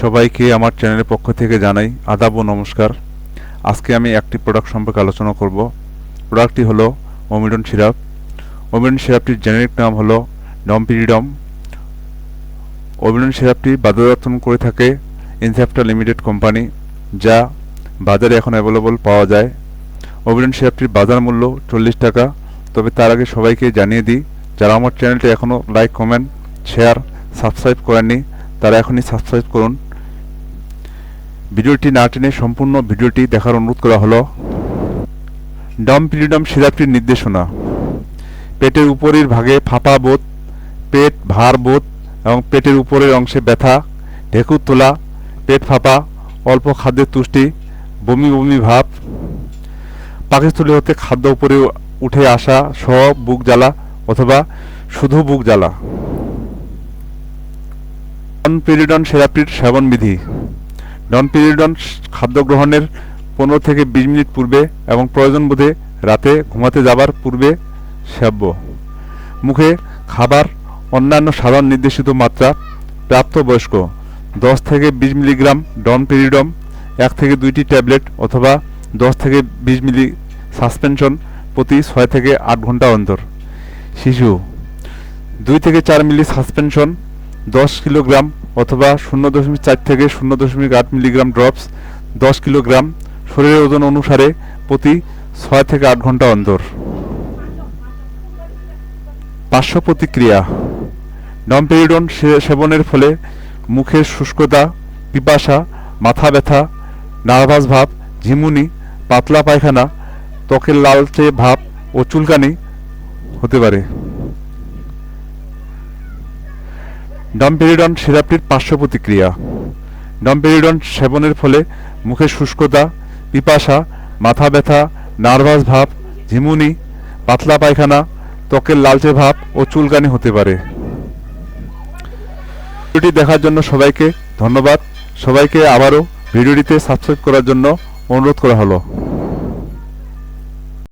সবাইকে আমার চ্যানেলের পক্ষ থেকে জানাই আদাব ও নমস্কার। আজকে আমি একটি প্রোডাক্ট সম্পর্কে আলোচনা করব। প্রোডাক্টটি হলো ওমিডন সিরাপ ওমিডন সিরাপটির জেনেরিক নাম হলো ডমপিরিডম ওমিডন সিরাপটি বাজারজাতন করে থাকে ইনসেপ্টা লিমিটেড কোম্পানি, যা বাজারে এখন অ্যাভেলেবল পাওয়া যায়। ওমিডন সিরাপটির বাজার মূল্য চল্লিশ টাকা। তবে তার আগে সবাইকে জানিয়ে দিই, যারা আমার চ্যানেলটি এখনও লাইক কমেন্ট শেয়ার সাবস্ক্রাইব করেননি, তারা এখনই সাবস্ক্রাইব করুন। ভিডিওটি না টেনে সম্পূর্ণ ভিডিওটি দেখার অনুরোধ করা হলো। ডমপিলিডম সিরাপটির নির্দেশনা। পেটের উপরের ভাগে ফাঁপা বোধ, পেট ভার বোধ এবং পেটের উপরের অংশে ব্যথা ঢেকুর তোলা, পেট ফাঁপা, অল্প খাদ্যের তুষ্টি, বমি বমি ভাব, পাকস্থলী হতে খাদ্য উপরে উঠে আসা সহ বুক জ্বালা অথবা শুধু বুক জ্বালা। ডনপিরিডন থেরাপির সেবনবিধি। ডনপিরিডন খাদ্য গ্রহণের পনেরো থেকে বিশ মিনিট পূর্বে এবং প্রয়োজন বোধে রাতে ঘুমাতে যাবার পূর্বে সেব্য। মুখে খাবার অন্যান্য সাধারণ নির্দেশিত মাত্রা প্রাপ্তবয়স্ক দশ থেকে বিশ মিলিগ্রাম ডন ডনপিরিডম এক থেকে দুইটি ট্যাবলেট অথবা দশ থেকে বিশ মিলি সাসপেনশন প্রতি ছয় থেকে আট ঘণ্টা অন্তর। শিশু, দুই থেকে চার মিলি সাসপেনশন, দশ কিলোগ্রাম অথবা শূন্য দশমিক চার থেকে শূন্য দশমিক আট মিলিগ্রাম ড্রপস, দশ কিলোগ্রাম, শরীরের ওজন অনুসারে প্রতি ছয় থেকে আট ঘণ্টা অন্তর। পার্শ্ব প্রতিক্রিয়া। ডমপেরিডন সেবনের ফলে মুখের শুষ্কতা, পিপাসা, মাথা ব্যথা, নার্ভাস ভাব, ঝিমুনি, পাতলা পায়খানা, ত্বকের লালচে ভাব ও চুলকানি হতে পারে। ডমপেরিডন সিরাপটির পার্শ্ব প্রতিক্রিয়া। ডমপেরিডন সেবনের ফলে মুখের শুষ্কতা, পিপাসা, মাথা ব্যথা, নার্ভাস ভাব, ঝিমুনি, পাতলা পায়খানা, ত্বকের লালচে ভাব ও চুলকানি হতে পারে। ভিডিওটি দেখার জন্য সবাইকে ধন্যবাদ। সবাইকে আবারও ভিডিওটিতে সাবস্ক্রাইব করার জন্য অনুরোধ করা হলো।